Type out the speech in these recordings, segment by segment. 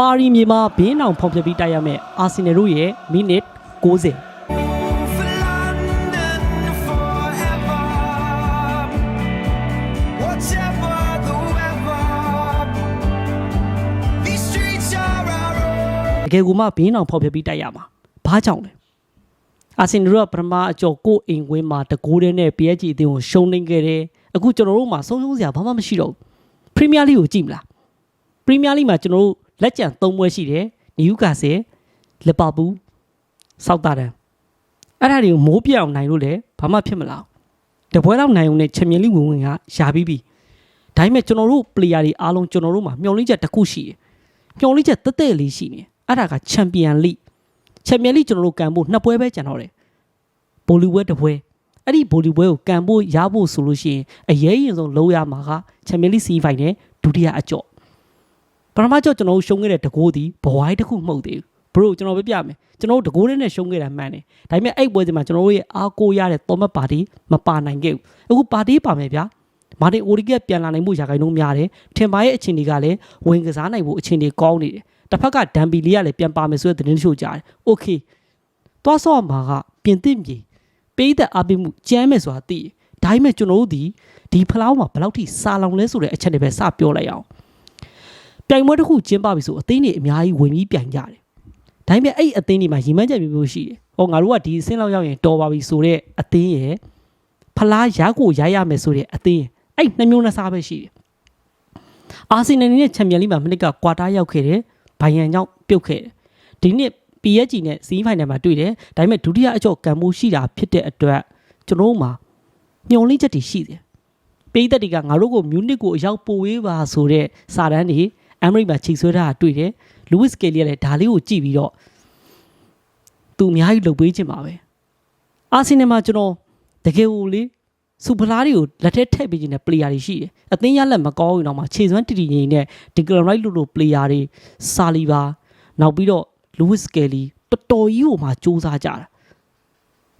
ပါရီမြေမှာဘင်းအောင်ဖောင်ပြပြီးတိုက်ရမယ်အာဆင်နယ်တို့ရဲ့မိနစ်90 for London forever. Whatever the weather, these streets are our own. တကယ်ကိုမှဘင်းအောင်ဖောက်ပြပြီးတိုက်ရမှာဘာကြောင့်လဲအာဆင်နယ်တို့ကပထမအကျော်ကိုယ့်အိမ်ကွင်းမှာတကိုးတဲ့နဲ့ PSG အသင်းကိုရှုံးနေခဲ့တယ်အခုကျွန်တော်တို့မှာဆုံးရှုံးစရာဘာမှမရှိတော့ဘူးပရီးမီးယားလိကိုကြည့်မလားပရီးမီးယားလိမှာကျွန်တော်တို့ လက်ကျန်၃ပွဲရှိတယ်နယူကာဆယ်လီဗာပူးဆောက်တာတန်အဲ့ဒါတွေကိုမိုးပြအောင်နိုင်လို့လည်းဘာမှဖြစ်မလာဘူးတပွဲတော့နိုင်ုံနဲ့ချန်ပီယံလိဝင်ဝင်ကရှာပြီးပြီဒါပေမဲ့ကျွန်တော်တို့ပလေယာတွေအားလုံးကျွန်တော်တို့မှာမျှော်လင့်ချက်တစ်ခုရှိတယ်မျော်လင့်ချက်တက်တက်လေးရှိနေအဲ့ဒါကချန်ပီယံလိချန်ပီယံလိကျွန်တော်တို့ကန်ဖို့နှစ်ပွဲပဲကျန်တော့တယ်ဘိုလီပွဲတစ်ပွဲအဲ့ဒီဘိုလီပွဲကိုကန်ဖို့ရဖို့ဆိုလို့ရှိရင်အရေးရင်ဆုံးလုံးရမှာကချန်ပီယံလိစီဖိုင်နဲ့ဒုတိယအကြော့ ပထမကြော့ကျွန်တော်တို့ရှုံးခဲ့တဲ့တကိုးဒီဘဝိုင်းတစ်ခုမဟုတ်သေးဘူးဘရိုကျွန်တော်ပြပြမယ်ကျွန်တော်တို့တကိုးနဲ့ရှုံးခဲ့တာမှန်တယ်ဒါပေမဲ့အဲ့ပွဲစဉ်မှာကျွန်တော်တို့ရဲ့အားကိုးရတဲ့တော်မတ်ပါတီမပါနိုင်ခဲ့ဘူးအခုပါတီပါမယ်ဗျာမာတင်အိုရီကက်ပြန်လာနိုင်မှုရာခိုင်နှုန်းများတယ်ထင်ပါရဲ့အခြေအနေကလည်းဝင်ကစားနိုင်ဖို့အခြေအနေကောင်းနေတယ်တစ်ဖက်ကဒမ်ဘီလီကလည်းပြန်ပါမယ်ဆိုတဲ့သတင်းတချို့ကြားတယ်။ Okay ။သွားဆော့မှာကပြင်သစ်မြေပေးတဲ့အပိမှုကြမ်းမယ်ဆိုတာသိတယ်။ဒါပေမဲ့ကျွန်တော်တို့ဒီဒီဖလားမှာဘယ်လောက်ထိစာလောင်လဲဆိုတဲ့အချက်တွေပဲစပြောလိုက်အောင်။ ပြိုင်ပွဲတစ်ခုကျင်းပပြီဆိုအသင်းတွေအများကြီးဝင်ပြီးပြိုင်ကြတယ်။ဒါပေမဲ့အဲ့ဒီအသင်းတွေမှာရီမန်းချက်မျိုးမျိုးရှိတယ်။ဟောငါတို့ကဒီအဆင့်လောက်ရောက်ရင်တော်ပါပြီဆိုတဲ့အသင်းရဲ့ဖလားရကိုရရမယ်ဆိုတဲ့အသင်းရဲ့အဲ့နှစ်မျိုးနှစ်စားပဲရှိတယ်။အာဆင်နယ်နဲ့ချန်ပီယံလိမှာမနစ်ကကွာတာရောက်ခဲ့တယ်။ဘိုင်ယန်ကြောင့်ပြုတ်ခဲ့တယ်။ဒီနှစ် PSG နဲ့စီးဖိုင်နယ်မှာတွေ့တယ်။ဒါပေမဲ့ဒုတိယအကျော့ကံမှုရှိတာဖြစ်တဲ့အတွက်ကျွန်တော်တို့မှာမျော်လင့်ချက်တွေရှိတယ်။ပေးသက်တွေကငါတို့ကိုမြူနစ်ကိုအရောက်ပို့ဝေးပါဆိုတဲ့စာတမ်းတွေ အမ်မရိမှာချိန်ဆွဲထားတာတွေ့တယ်။လူးဝစ်ကယ်လီကလည်းဒါလေးကိုကြည့်ပြီးတော့သူအများကြီးလှုပ်ပေးခြင်းပါပဲ။အာဆင်နယ်မှာကျွန်တော်တကယ်ကိုလေစူပလာတွေကိုလက်ထက်ထည့်ပေးခြင်းတဲ့ player တွေရှိတယ်။အသင်းရလက်မကောင်းရင်တော့မှခြေစွမ်းတီတီငိမ့်နဲ့ဒီကလရိုက်လိုလို player တွေစာလီပါနောက်ပြီးတော့ Lewis Kelly တော်တော်ကြီးကိုမှစူးစမ်းကြတာ။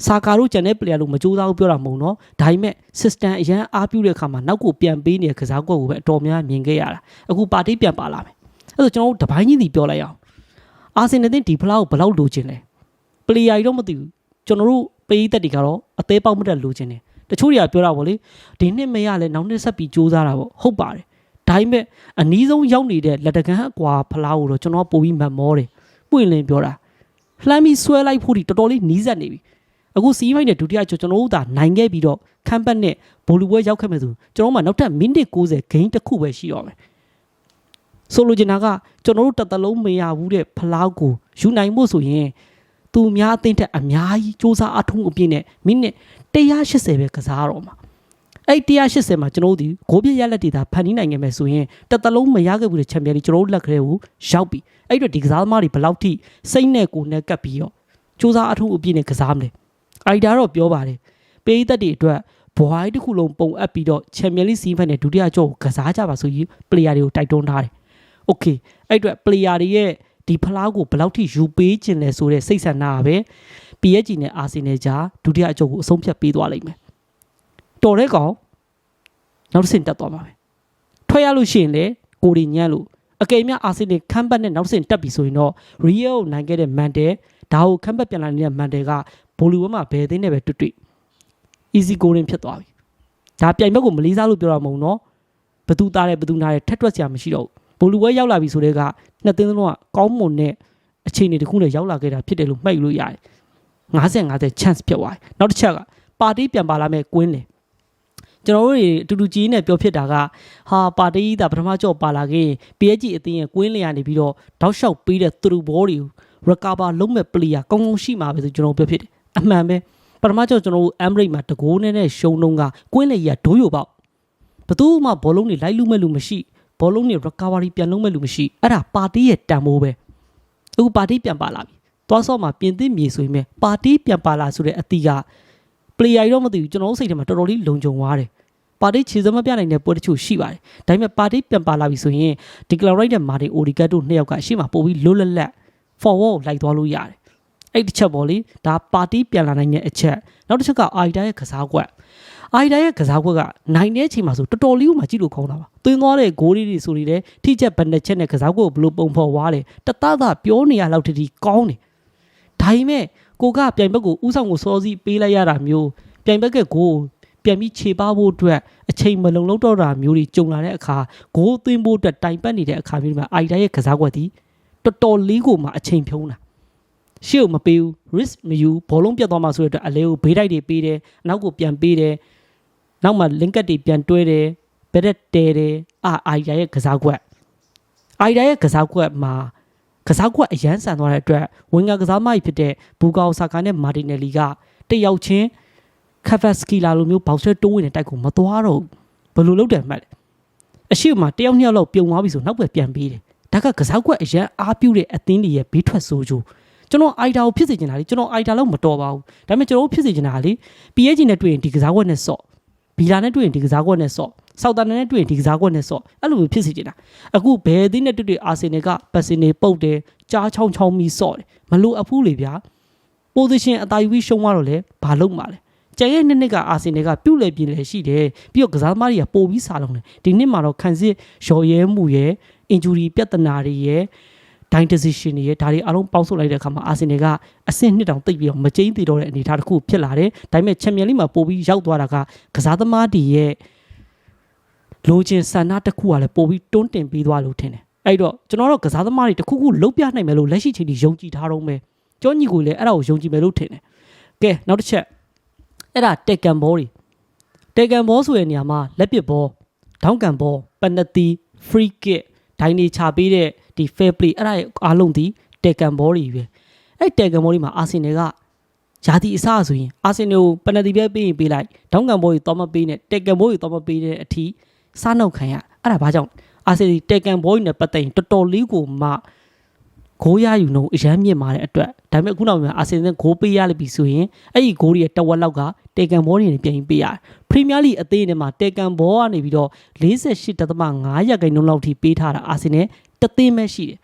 စာကာတို့ကျန်တဲ့ player လို့မစူးစမ်းဘူးပြောတာမဟုတ်နော်။ဒါပေမဲ့ system အရန်အားပြုတဲ့အခါမှာနောက်ကိုပြန်ပေးနေတဲ့ကစားကွက်ကိုပဲအတော်များမြင်ခဲ့ရတာ။အခုပါတီပြန်ပါလာမယ်။အဲ့ဒါကျွန်တော်တို့တပိုင်းကြီးစီပြောလိုက်အောင်။အာဆင်နယ်တင်ဒီဖလားကိုဘယ်လောက်လိုချင်လဲ။ player တွေတော့မသိဘူး။ကျွန်တော်တို့ပေးသက်တွေကတော့အသေးပေါက်မတက်လိုချင်တယ်။တချို့တွေကပြောတာပေါ့လေဒီနှစ်မရလဲနောက်နှစ်ဆက်ပြီးစူးစမ်းတာပေါ့ဟုတ်ပါတယ်ဒါပေမဲ့အနီးဆုံးရောက်နေတဲ့လက်တကန်းအကွာဖလားကိုတော့ကျွန်တော်ပို့ပြီးမတ်မောတယ်ပွင့်လင်းပြောတာလှမ်းပြီးဆွဲလိုက်ဖို့ဒီတော်တော်လေးနီးစပ်နေပြီ အခုစီးမိုက်နဲ့ဒုတိယကျော်ကျွန်တော်တို့သာနိုင်ခဲ့ပြီးတော့ခမ်းပတ်နဲ့ဘိုလူပွဲရောက်ခဲ့မယ်ဆိုကျွန်တော်မှနောက်ထပ်မိနစ်60ဂိမ်းတစ်ခုပဲရှိတော့မယ်ဆိုလိုချင်တာကကျွန်တော်တို့တစ်သက်လုံးမရဘူးတဲ့ဖလားကိုယူနိုင်ဖို့ဆိုရင်သူများအသင်းထက်အများကြီးစူးစမ်းအထုံးအပြည့်နဲ့မိနစ်180ပဲကစားတော့မှာအဲ့180မှာကျွန်တော်တို့ဒီဂိုးပြရလက်တွေသာဖန်တီးနိုင်ခဲ့မယ်ဆိုရင်တစ်သက်လုံးမရခဲ့ဘူးတဲ့ချန်ပီယံတွေကျွန်တော်တို့လက်ကလေးကိုရောက်ပြီအဲ့တော့ဒီကစားသမားတွေဘယ်လောက်ထိစိတ်နဲ့ကိုယ်နဲ့ကပ်ပြီးတော့စူးစမ်းအထုံးအပြည့်နဲ့ကစားမလဲ အိုက်ဒါတော့ပြောပါတယ်ပေးသက်တွေအတွက်ဘွားတစ်ခုလုံးပုံအပ်ပြီးတော့ချန်ပီယံလိစီးဖက်နဲ့ဒုတိယကြောကိုကစားကြပါဆိုပြီး player တွေကိုတိုက်တွန်းထားတယ်။ Okay အဲ့အတွက် player တွေရဲ့ဒီဖလားကိုဘယ်လောက်ထိယူပေးခြင်းလဲဆိုတဲ့စိတ်ဆန္ဒပဲ PSG နဲ့ Arsenal ကြားဒုတိယအကြောကိုအဆုံးဖြတ်ပေးသွားလိမ့်မယ်။တော်တဲ့ကောင်နောက်တစ်ဆင့်တက်သွားမှာပဲ။ထွက်ရလို့ရှိရင်လေကိုရီညံ့လို့အကယ်မြအာဆင်နယ်ခံပတ်နဲ့နောက်ဆင့်တက်ပြီဆိုရင်တော့ Real ကိုနိုင်ခဲ့တဲ့ Mandel ဒါကိုခံပတ်ပြန်လာနေတဲ့ Mandel က ဘိုလီဝဲမှာဘယ်သိန်းနဲ့ပဲတွေ့တွေ့ easy golden ဖြစ်သွားပြီ။ဒါပြိုင်ဘက်ကိုမလေးစားလို့ပြောတာမဟုတ်နော်။ဘသူသားတယ်ဘသူနာတယ်ထက်တွက်စရာမရှိတော့ဘူး။ဘိုလီဝဲရောက်လာပြီဆိုတဲ့ကနှစ်သိန်းလုံးကကောင်းမွန်တဲ့အခြေအနေတစ်ခုနဲ့ရောက်လာခဲ့တာဖြစ်တယ်လို့မှတ်ယူလို့ရတယ်။50 50 chance ဖြစ်သွားတယ်။နောက်တစ်ချက်ကပါတီပြန်ပါလာမဲ့ကွင်းလေကျွန်တော်တို့တွေအတူတူကြီးနဲ့ပြောဖြစ်တာကဟာပါတီဒါပထမကြော့ပါလာခဲ့ရင် PSG အသင်းရဲ့ကွင်းလေကနေပြီးတော့တောက်လျှောက်ပေးတဲ့သူတို့ဘောတွေကို recover လုံးမဲ့ player ကောင်းကောင်းရှိမှာပဲဆိုကျွန်တော်ပြောဖြစ်တယ်။ အမှန်ပဲပထမကြော့ကျွန်တော်တို့ Emirates မှာတကိုးနဲ့နဲ့ရှုံတော့ကကွင်းလေကြီးကဒိုးရိုပေါက်ဘသူမှဘောလုံးတွေလိုက်လူမဲ့လူမရှိဘောလုံးတွေ recovery ပြန်လုံးမဲ့လူမရှိအဲ့ဒါပါတီရဲ့တန်ဖိုးပဲအခုပါတီပြန်ပါလာပြီသွားဆော့မှာပြင်သစ်မြေဆိုရင်ပဲပါတီပြန်ပါလာဆိုတဲ့အတီးကပလေယာတွေတော့မသိဘူးကျွန်တော်တို့စိတ်ထဲမှာတော်တော်လေးလုံခြုံသွားတယ်ပါတီခြေစမပြနိုင်တဲ့ပွဲတချို့ရှိပါတယ်ဒါပေမဲ့ပါတီပြန်ပါလာပြီဆိုရင်ဒီကလရိုက်နဲ့မာတီအိုဒီကတ်တို့နှစ်ယောက်ကအရှိမပို့ပြီးလွတ်လပ်လပ် forward ကိုလိုက်သွားလို့ရတယ် အဲ့တစ်ချက်ပေါ့လေဒါပါတီပြန်လာနိုင်တဲ့အချက်နောက်တစ်ချက်ကအာရီတာရဲ့ကစားကွက်အာရီတာရဲ့ကစားကွက်ကနိုင်တဲ့အချိန်မှာဆိုတော်တော်လေးကိုမှကြည့်လို့ခေါင်းတာပါသွင်းသွားတဲ့ဂိုးလေးတွေဆိုနေတယ်ထိချက်ဘယ်နှစ်ချက်နဲ့ကစားကွက်ကိုဘယ်လိုပုံဖော်သွားတယ်တသသပြောနေရလောက်တည်းကောင်းတယ်ဒါပေမဲ့ကိုကပြိုင်ဘက်ကိုဥဆောင်ကိုစောစီးပေးလိုက်ရတာမျိုးပြိုင်ဘက်ကဂိုးပြန်ပြီးခြေပါဖို့အတွက်အချိန်မလုံလောက်တော့တာမျိုးတွေကြုံလာတဲ့အခါဂိုးသွင်းဖို့အတွက်တိုင်ပတ်နေတဲ့အခါမျိုးတွေမှာအာရီတာရဲ့ကစားကွက်ဒီတော်တော်လေးကိုမှအချိန်ဖြုံးတာ ရှေ့ကိုမပေးဘူး risk မယူဘောလုံးပြတ်သွားမှာဆိုတဲ့အတွက်အလဲကိုဘေးတိုက်တွေပေးတယ်အနောက်ကိုပြန်ပေးတယ်နောက်မှ link တွေပြန်တွဲတယ်ဘက်ရက်တဲတယ်အာအာရီယာရဲ့ကစားကွက်အာရီယာရဲ့ကစားကွက်မှာကစားကွက်အရန်ဆန်သွားတဲ့အတွက်ဝင်ကကစားမကြီးဖြစ်တဲ့ဘူကာအိုဆာကာနဲ့မာတင်နယ်လီကတယောက်ချင်းခက်ဖက်စကီလာလိုမျိုးဘောက်ဆဲတိုးဝင်တဲ့တိုက်ကိုမသွားတော့ဘူးဘယ်လိုလုပ်တယ်မှတ်လဲအရှိမတယောက်နှစ်ယောက်လောက်ပြုံသွားပြီဆိုနောက်ပဲပြန်ပေးတယ်ဒါကကစားကွက်အရန်အားပြုတဲ့အသင်းတွေရဲ့ဘေးထွက်ဆိုးချိုး ကျွန်တော်အိုက်တာကိုဖြစ်စေချင်တာလေကျွန်တော်အိုက်တာလောက်မတော်ပါဘူးဒါပေမဲ့ကျွန်တော်တို့ဖြစ်စေချင်တာကလေ PSG နဲ့တွေ့ရင်ဒီကစားကွက်နဲ့ဆော့ဘီလာနဲ့တွေ့ရင်ဒီကစားကွက်နဲ့ဆော့ဆောက်တာနဲ့တွေ့ရင်ဒီကစားကွက်နဲ့ဆော့အဲ့လိုမျိုးဖြစ်စေချင်တာအခုဘယ်အသင်းနဲ့တွေ့တွေ့အာဆင်နယ်ကပတ်စင်နေပုတ်တယ်ကြားချောင်းချောင်းပြီးဆော့တယ်မလို့အဖူးလေဗျာ position အတာယူပြီးရှုံးသွားတော့လေဘာလုပ်မှာလဲကျန်ရဲ့နှစ်နှစ်ကအာဆင်နယ်ကပြုတ်လေပြင်းလေရှိတယ်ပြီးတော့ကစားသမားတွေကပို့ပြီးစားလုံးတယ်ဒီနှစ်မှာတော့ခန်းစစ်ရော်ရဲမှုရဲ့ injury ပြဿနာတွေရဲ့ dine decision တွေရဲ့ဒါတွေအားလုံးပေါင်းစုလိုက်တဲ့အခါမှာအာဆင်နယ်ကအဆင့်နှစ်တောင်တိတ်ပြီးတော့မကျိန်းသေးတော့တဲ့အနေအထားတစ်ခုဖြစ်လာတယ်ဒါပေမဲ့ချန်ပီယံလိမှာပို့ပြီးရောက်သွားတာကကစားသမားတွေရဲ့လိုချင်ဆန္ဒတစ်ခုကလည်းပို့ပြီးတွန်းတင်ပြီးသွားလို့ထင်တယ်အဲ့တော့ကျွန်တော်တို့ကစားသမားတွေတစ်ခုခုလုံးပြနိုင်မယ်လို့လက်ရှိချိန်ထိယုံကြည်ထားတော့မယ်ကျောညီကိုလည်းအဲ့ဒါကိုယုံကြည်မယ်လို့ထင်တယ်ကဲနောက်တစ်ချက်အဲ့ဒါတက်ကန်ဘောတွေတက်ကန်ဘောဆိုတဲ့နေရာမှာလက်ပစ်ဘောဒေါင်းကန်ဘောပနတီ free kick ဒိုင်းနေချပေးတဲ့ဒီ fair play အဲ့ဒါရဲ့အားလုံးဒီတက်ကန်ဘောတွေပဲအဲ့တက်ကန်ဘောတွေမှာအာဆင်နယ်ကယာတီအစဆိုရင်အာဆင်နယ်ကိုပနတီပဲပေးရင်ပေးလိုက်ဒေါင်းကန်ဘောတွေတော့မပေးနဲ့တက်ကန်ဘောတွေတော့မပေးတဲ့အထိစားနှုတ်ခံရအဲ့ဒါဘာကြောင့်အာဆင်နယ်တက်ကန်ဘောတွေနဲ့ပတ်သက်ရင်တော်တော်လေးကိုမှ ဂိုးရယူနှုံအရမ်းမြင့်မာတဲ့အတွက်ဒါပေမဲ့အခုနောက်မှာအာဆင်နယ်ဂိုးပေးရလိမ့်ပြီဆိုရင်အဲ့ဒီဂိုးတွေရဲ့တဝက်လောက်ကတေကန်ဘောတွေနဲ့ပြန်ပြီးပေးရတယ်ပရီးမီးယားလိအသင်းထဲမှာတေကန်ဘောကနေပြီးတော့48.5ရာခိုင်နှုန်းလောက်ထိပေးထားတာအာဆင်နယ်တသင်းပဲရှိတယ်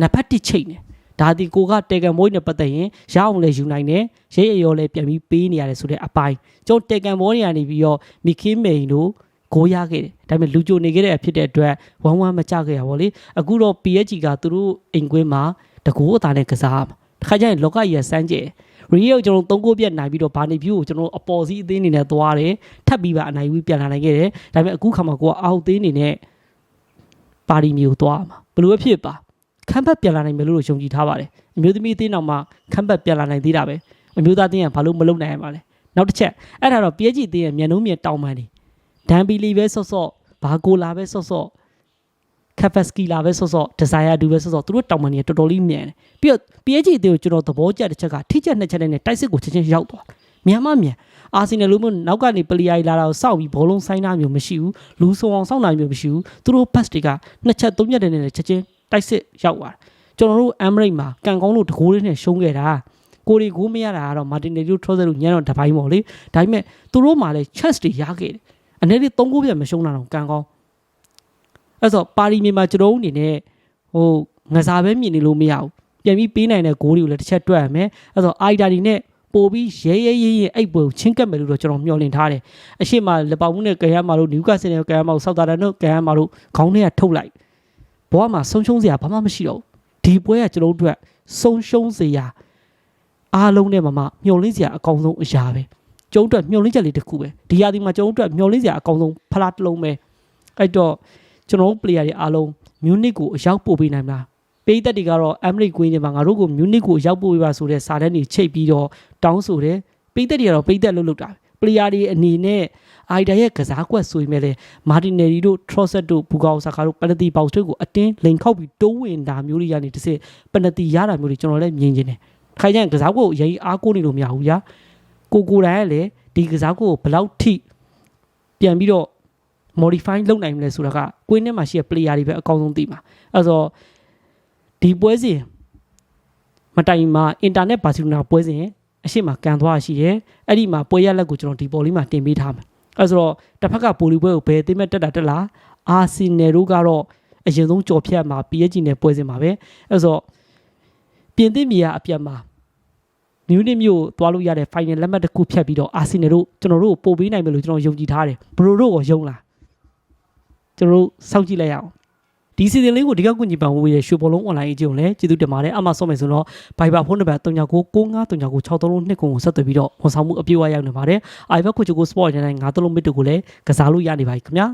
နံပါတ်1ချိန်တယ်ဒါဒီကိုကတေကန်ဘောတွေနဲ့ပတ်သက်ရင်ရအောင်လဲယူနိုင်တယ်ရဲရရောလဲပြန်ပြီးပေးနေရတယ်ဆိုတဲ့အပိုင်းကျွန်တော်တေကန်ဘောတွေကနေပြီးတော့မီခင်းမိန်တို့ ကိုရခဲ့တယ်ဒါပေမဲ့လူကြိုနေခဲ့တဲ့ဖြစ်တဲ့အတွက်ဝမ်းဝမ်းမကြခဲ့ရပါဘောလေအခုတော့ PSG ကသူတို့အိမ်ကွင်းမှာတကူအသားနဲ့ကစားမှာတခါကျရင်လောကကြီးရစမ်းကြဲရီယိုကျွန်တော်သုံးကိုပြက်နိုင်ပြီးတော့ဘာနေဖြူကိုကျွန်တော်အပေါ်စီးအသင်းအနေနဲ့သွားတယ်ထပ်ပြီးပါအနိုင်ပြီးပြန်လာနိုင်ခဲ့တယ်ဒါပေမဲ့အခုခါမှာကိုကအောက်သေးအနေနဲ့ပါရီမျိုးသွားမှာဘယ်လိုပဲဖြစ်ပါခမ်းဘက်ပြန်လာနိုင်မယ်လို့ယုံကြည်ထားပါတယ်အမျိုးသမီးအသင်းတော်မှာခမ်းဘက်ပြန်လာနိုင်သေးတာပဲအမျိုးသားအသင်းကဘာလို့မလုပ်နိုင်ရမှာလဲနောက်တစ်ချက်အဲ့ဒါတော့ PSG အသင်းရဲ့မြန်နှုံးမြန်တောင်းပန်နေ ဒန်ဘီလီပဲဆော့ဆော့ဘာကိုလာပဲဆော့ဆော့ကဖက်စကီလာပဲဆော့ဆော့ဒီဇိုင်ယာဒူပဲဆော့ဆော့သူတို့တောင်းပန်နေတော်တော်လေးမြန်တယ်ပြီးတော့ PSG အသင်းကိုကျွန်တော်သဘောကျတဲ့ချက်ကထိချက်နှစ်ချက်နဲ့တိုက်စစ်ကိုချက်ချင်းရောက်သွားမြန်မှမြန်အာဆင်နယ်လို့မျိုးနောက်ကနေပလီယာရီလာတာကိုစောက်ပြီးဘောလုံးဆိုင်တာမျိုးမရှိဘူးလူဆုံအောင်စောက်တာမျိုးမရှိဘူးသူတို့ pass တွေကနှစ်ချက်သုံးချက်တည်းနဲ့ချက်ချင်းတိုက်စစ်ရောက်သွားကျွန်တော်တို့အမ်မရိတ်မှာကန်ကောင်းလို့တကိုးလေးနဲ့ရှုံးခဲ့တာကိုရီကိုမရတာကတော့မာတင်နယ်တို့ထရောဆယ်တို့ညံတော့တပိုင်းပေါ့လေဒါပေမဲ့သူတို့မှလည်း chance တွေရခဲ့တယ် အနေနဲ့သုံးကိုပြမရှုံးတာတော့ကန်ကောင်းအဲ့ဆိုပါရီမြေမှာကျွန်တော်တို့အနေနဲ့ဟိုငစားပဲမြင်နေလို့မရဘူးပြန်ပြီးပေးနိုင်တဲ့ဂိုးတွေကိုလည်းတစ်ချက်တွက်ရမယ်အဲ့ဆိုအိုက်ဒါဒီနဲ့ပို့ပြီးရဲရဲရဲရဲအဲ့ပွဲကိုချင်းကပ်မယ်လို့တော့ကျွန်တော်မျှော်လင့်ထားတယ်အရှိမလက်ပေါင်းမှုနဲ့ကရမ်းမာလို့နျူကာဆယ်နဲ့ကရမ်းမာလို့ဆောက်တာတန်တို့ကရမ်းမာလို့ခေါင်းထဲကထုတ်လိုက်ဘဝမှာဆုံးရှုံးစရာဘာမှမရှိတော့ဘူးဒီပွဲကကျွန်တော်တို့အတွက်ဆုံးရှုံးစရာအားလုံးနဲ့မှမမျှော်လင့်စရာအကောင်းဆုံးအရာပဲ ကျုံးအတွက်မျှော်လင့်ချက်လေးတစ်ခုပဲဒီရာသီမှာကျုံးအတွက်မျှော်လင့်စရာအကောင်းဆုံးဖလားတစ်လုံးပဲအဲ့တော့ကျွန်တော်တို့ player တွေအားလုံးမြူနစ်ကိုအရောက်ပို့ပေးနိုင်မလားပေးသက်တွေကတော့အမရိကွင်းတွေမှာငါတို့ကိုမြူနစ်ကိုအရောက်ပို့ပေးပါဆိုတဲ့စာတမ်းတွေချိတ်ပြီးတော့တောင်းဆိုတယ်ပေးသက်တွေကတော့ပေးသက်လို့လုပ်တာပလေယာတွေအနေနဲ့အိုင်ဒါရဲ့ကစားကွက်ဆိုရင်လည်းမာတင်နယ်ရီတို့ထရော့ဆက်တို့ဘူကာအိုဆာကာတို့ပနတီပေါက်တို့ကိုအတင်းလိန်ခောက်ပြီးတိုးဝင်တာမျိုးတွေကနေတစ်စစ်ပနတီရတာမျိုးတွေကျွန်တော်လည်းမြင်နေတယ်ခိုင်ကျန်ကစားကွက်ကိုအရင်အားကိုးနေလို့မရဘူးဗျာ ကိုကိုတိုင်းကလည်းဒီကစားကွက်ကိုဘယ်လောက်ထိပြန်ပြီးတော့ modify လုပ်နိုင်မလဲဆိုတာကကွင်းထဲမှာရှိတဲ့ player တွေပဲအကောင်းဆုံးသိမှာအဲဆိုဒီပွဲစဉ်မတိုင်မှာ internet ဘာစီလိုနာပွဲစဉ်အရှိမကန်သွားရှိတယ်အဲ့ဒီမှာပွဲရလက်ကိုကျွန်တော်ဒီပေါ်လေးမှာတင်ပေးထားမယ်အဲဆိုတော့တစ်ဖက်ကပိုလီပွဲကိုဘယ်သိမဲ့တက်တာတက်လာအာဆင်နယ်တို့ကတော့အရင်ဆုံးကြော်ဖြတ်မှာ PSG နဲ့ပွဲစဉ်မှာပဲအဲဆိုတော့ပြင်သစ်မြေကအပြတ်မှာ နယူးနစ်မြို့သွားလို့ရတဲ့ final လက်မှတ်တစ်ခုဖြတ်ပြီးတော့အာဆင်နယ်တို့ကျွန်တော်တို့ကိုပို့ပေးနိုင်မယ်လို့ကျွန်တော်ယုံကြည်ထားတယ်ဘရိုတို့ကိုယုံလားကျွန်တော်တို့စောင့်ကြည့်လိုက်ရအောင်ဒီစီစဉ်လေးကိုဒီကကွန်ကြီးပန်ဝေးရဲ့ရွှေဘောလုံး online အကျုံလည်းကျေးဇူးတင်ပါတယ်အမှဆော့မယ်ဆိုတော့ Viber ဖုန်းနံပါတ်3969396362ကိုဆက်သွယ်ပြီးတော့ဝန်ဆောင်မှုအပြည့်အဝရောက်နေပါတယ် iVer ကိုချိုကို sport နဲ့ငါးသလုံးမစ်တို့ကိုလည်းကစားလို့ရနေပါပြီခင်ဗျာ